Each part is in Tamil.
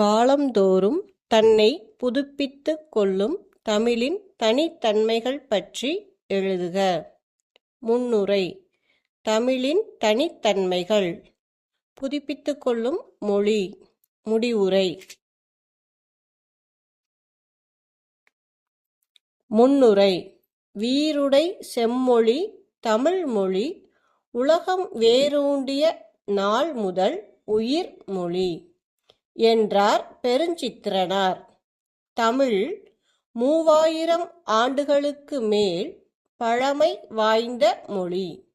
காலந்தோறும் தன்னை புதுப்பித்துக் கொள்ளும் தமிழின் தனித்தன்மைகள் பற்றி எழுதுக. முன்னுரை தமிழின் தனித்தன்மைகள். புதுப்பித்துக் கொள்ளும் மொழி. முடிவுரை முன்னுரை வீருடை செம்மொழி தமிழ்மொழி உலகம் வேரூண்டிய நாள் முதல் உயிர் மொழி என்றார் பெருஞ்சித்திரனார். தமிழ் மூவாயிரம் ஆண்டுகளுக்கு மேல் பழமை வாய்ந்த மொழி.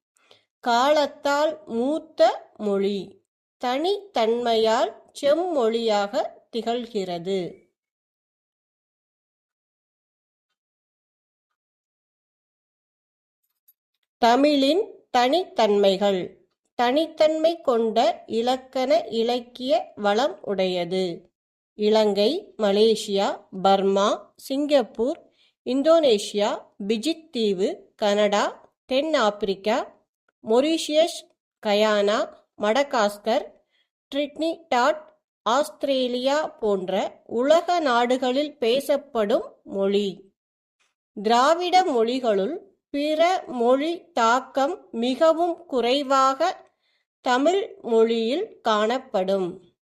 காலத்தால் மூத்த மொழி. தனித்தன்மையால் செம்மொழியாகத் திகழ்கிறது. தமிழின் தனித்தன்மைகள் தனித்தன்மை கொண்ட இலக்கண இலக்கிய வளம் உடையது. Ilangai Malaysia Burma Singapore Indonesia பிஜித் தீவு கனடா தென் Africa Mauritius Guyana Madagascar Trinidad Australia போன்ற உலக நாடுகளில் பேசப்படும் மொழி. திராவிட மொழிகளுள் பிற மொழி தாக்கம் மிகவும் குறைவாக தமிழ் மொழியில் காணப்படும்.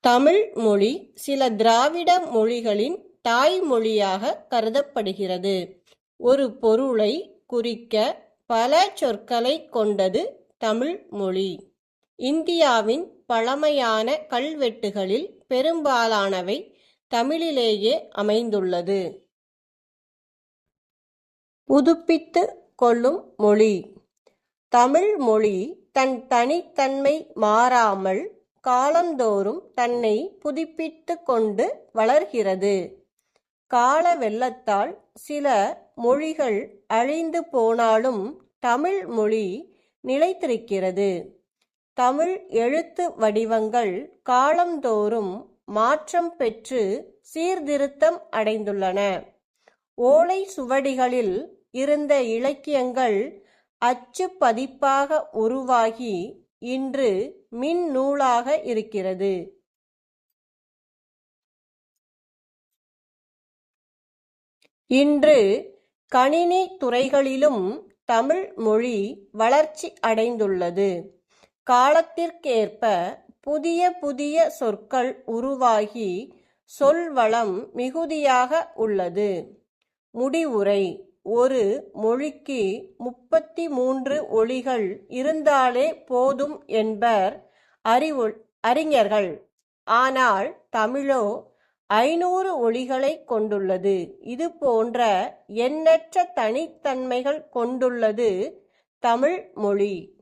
தமிழ் மொழி சில திராவிட மொழிகளின் தாய்மொழியாகக் கருதப்படுகிறது. ஒரு பொருளை குறிக்க பல சொற்களைக் கொண்டது தமிழ் மொழி. இந்தியாவின் பழமையான கல்வெட்டுகளில் பெரும்பாலானவை தமிழிலேயே அமைந்துள்ளது. புதுப்பித்து கொள்ளும் மொழி தமிழ் மொழி தன் தனித்தன்மை மாறாமல் காலந்தோறும் தன்னை புதுப்பித்துக் கொண்டு வளர்கிறது. கால வெள்ளத்தால் சில மொழிகள் அழிந்து போனாலும் தமிழ் மொழி நிலைத்திருக்கிறது. தமிழ் எழுத்து வடிவங்கள் காலந்தோறும் மாற்றம் பெற்று சீர்திருத்தம் அடைந்துள்ளன. ஓலை சுவடிகளில் இருந்த இலக்கியங்கள் அச்சு பதிப்பாக உருவாகி இன்று மின்னூலாக இருக்கிறது. இன்று கணினி துறைகளிலும் தமிழ் மொழி வளர்ச்சி அடைந்துள்ளது. காலத்திற்கேற்ப புதிய புதிய சொற்கள் உருவாகி சொல்வளம் மிகுதியாக உள்ளது. முடிவுரை ஒரு மொழிக்கு முப்பத்தி மூன்று ஒளிகள் இருந்தாலே போதும் என்பர் அறிவு அறிஞர்கள். ஆனால் தமிழோ ஐநூறு ஒளிகளை கொண்டுள்ளது. இது போன்ற எண்ணற்ற தனித்தன்மைகள் கொண்டுள்ளது தமிழ் மொழி.